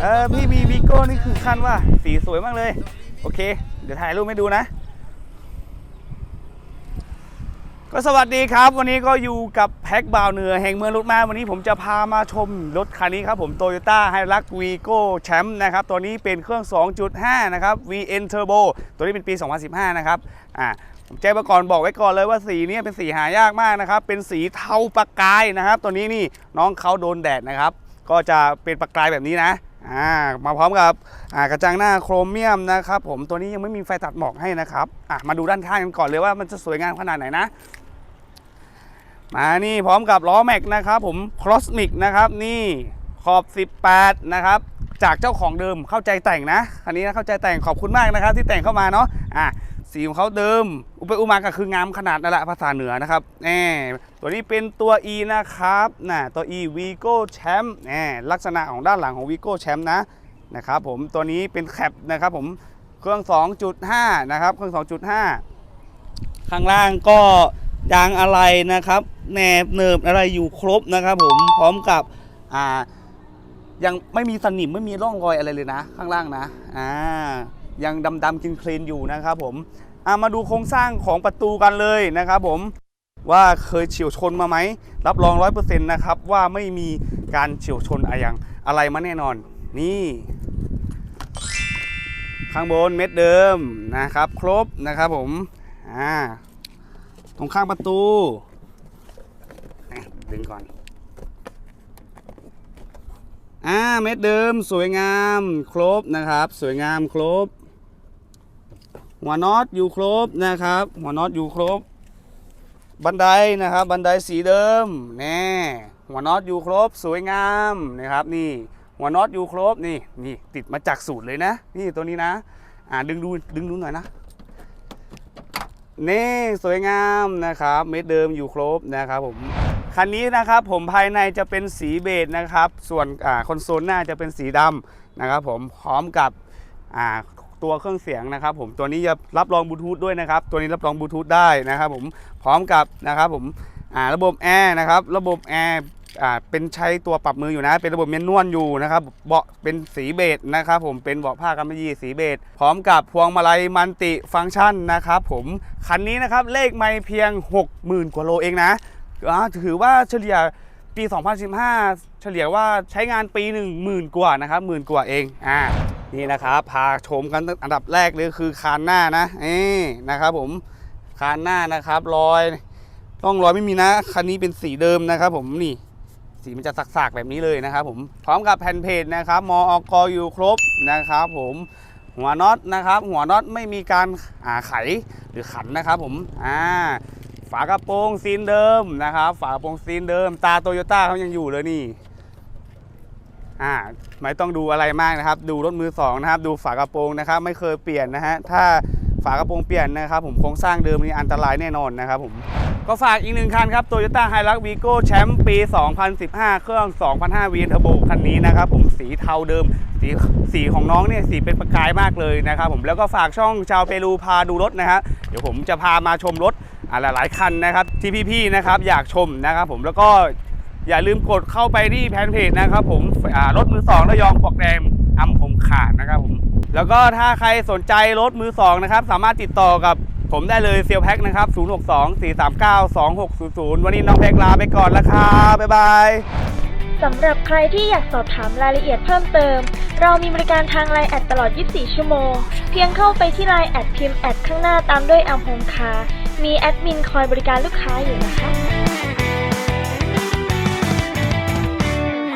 เออพี่มีวีโก้นี่คือคันว่าสีสวยมากเลย โอเค เดี๋ยวถ่ายรูปให้ดูนะ ก็สวัสดีครับ วันนี้ก็อยู่กับแพ็คบ่าวเหนือแห่งเมืองรถมาวันนี้ผมจะพามาชมรถคันนี้ครับผมโตโยต้าไฮรักวีโก้แชมป์นะครับ ตัวนี้เป็นเครื่อง 2.5 นะครับ VN Turbo ตัวนี้เป็นปี 2015 นะครับอ่าผมแจ้งมาก่อนบอกไว้ก่อนเลยว่าสีนี้เป็นสีหายากมากนะครับ เป็นสีเทาประกายนะครับ ตัวนี้นี่น้องเขาโดนแดดนะครับ ก็จะเป็นประกายแบบนี้นะ อ่ามาพร้อมกับอ่ากระจังหน้าโครเมียมนะครับผมตัวนี้ยังไม่มีไฟตัดหมอกให้นะครับอะมาดูด้านข้างกันก่อนเลยว่ามันจะสวยงามขนาดไหนนะ มานี่พร้อมกับล้อแม็กนะครับผมคลอสมิกนะครับนี่ขอบ 18 นะครับ จากเจ้าของเดิมเข้าใจแต่งนะ คันนี้นะเข้าใจแต่งขอบคุณมากนะครับ ที่แต่งเข้ามาเนาะอะ สีของเขาเดิม อุปอุมาก็คืองามขนาดนั่นแหละภาษาเหนือนะครับแหมตัวนี้เป็นตัว E นะครับน่ะตัว E Vigo Champ แหมลักษณะของด้านหลังของ Vigo Champ นะนะครับผมตัวนี้เป็นแคปนะครับผมเครื่อง 2.5 นะครับ เครื่อง 2.5 ข้างล่างก็ยางอะไรนะครับแหนบเนิบอะไรอยู่ครบนะครับผมพร้อมกับอ่ายังไม่มีสนิมไม่มีร่องรอยอะไรเลยนะ ข้างล่างนะอ่ายังดำๆกินคลีนอยู่นะครับผม มาดูโครงสร้างของประตูกันเลยนะครับผมว่าเคยเฉียวชนมาไหม รับรองร้อยเปอร์เซ็นต์นะครับ ว่าไม่มีการเฉียวชนอะไรอย่างอะไรมาแน่นอน นี่ ข้างบนเม็ดเดิมนะครับ ครบนะครับผมอ่าตรงข้างประตูดึงก่อนอ่าเม็ดเดิมสวยงามครบนะครับ สวยงามครบ หัวน็อตอยู่ครบนะครับ หัวน็อตอยู่ครบ บันไดนะครับ บันไดสีเดิมแน่หัวน็อตอยู่ครบสวยงามนะครับ นี่ หัวน็อตอยู่ครบนี่นี่ติดมาจากสูตรเลยนะ นี่ตัวนี้นะ อ่าดึงดูดึงดูหน่อยนะนี่สวยงามนะครับ เม็ดเดิมอยู่ครบนะครับผมคันนี้นะครับผมภายในจะเป็นสีเบจนะครับ ส่วนอ่าคอนโซลหน้าจะเป็นสีดำนะครับผมพร้อมกับอ่า ตัวเครื่องเสียงนะครับ ผมตัวนี้จะรับรองบลูทูธด้วยนะครับ ตัวนี้รับรองบลูทูธได้นะครับ ผมพร้อมกับนะครับ ผมระบบแอร์นะครับ ระบบแอร์อ่าเป็นใช้ตัวปรับมืออยู่นะ เป็นระบบเมนนวลอยู่นะครับเบาะเป็นสีเบจนะครับ ผมเป็นเบาะผ้ากำมะหยี่สีเบจพร้อมกับพวงมาลัยมัลติฟังก์ชันนะครับ ผมคันนี้นะครับเลขไม่เพียง 60,000 กว่าโลเองนะถือว่าเฉลี่ยปี 2015 เฉลี่ยว่าใช้งานปีหนึ่งหมื่นกว่านะครับหมื่นกว่าเองอ่า นี่นะครับพาชมกันอันดับแรกเลยคือคานหน้านะนี่นะครับ ผมคานหน้านะครับรอยร่องรอยไม่มีนะคันนี้เป็นสีเดิมนะครับ ผมนี่สีมันจะสักๆแบบนี้เลยนะครับ ผมพร้อมกับแผ่นเพจนะครับมออกอยู่ครบนะครับ ผมหัวน็อตนะครับ หัวน็อตไม่มีการอ่าไขหรือขันนะครับผมอ่าฝากระโปรงซีนเดิมนะครับ ฝากระโปรงซีนเดิมตาโตโยต้าเขายังอยู่เลยนี่ อ่าไม่ต้องดูอะไรมากนะครับ ดูรถมือสองนะครับดูฝากระโปรงนะครับ ไม่เคยเปลี่ยนนะฮะถ้าฝากระโปรงเปลี่ยนนะครับ ผมโครงสร้างเดิมนี่อันตรายแน่นอนนะครับผมก็ฝากอีกหนึ่งคันครับ Toyota Hilux Vigo แชมป์ปี 2015 เครื่อง 2005 VN Turbo คันนี้นะครับ ผมสีเทาเดิม สีสีของน้องเนี่ยสีเป็นประกายมากเลยนะครับผมแล้วก็ฝากช่องชาวเปรูพาดูรถนะฮะเดี๋ยวผมจะพามาชมรถอ่าหลายๆคันนะครับที่พี่ๆนะครับอยากชมนะครับผมแล้วก็ อย่าลืมกดเข้าไปที่แฟนเพจนะครับผมรถมือสองระยองปลอกแดงอำผมขาดนะครับผมแล้วก็ถ้าใครสนใจรถมือสองนะครับสามารถติดต่อกับผมได้เลยเซียวแพ็คนะครับ 062 439 2600 วันนี้น้องแพ็คลาไปก่อนแล้วครับบ๊ายบายสำหรับใครที่อยากสอบถามรายละเอียดเพิ่มเติม เรามีบริการทางไลน์แอดตลอด 24 ชั่วโมง เพียงเข้าไปที่ไลน์แอดพิมพ์แอดข้างหน้าตามด้วยแอมโฮมคา มีแอดมินคอยบริการลูกค้าอยู่นะคะ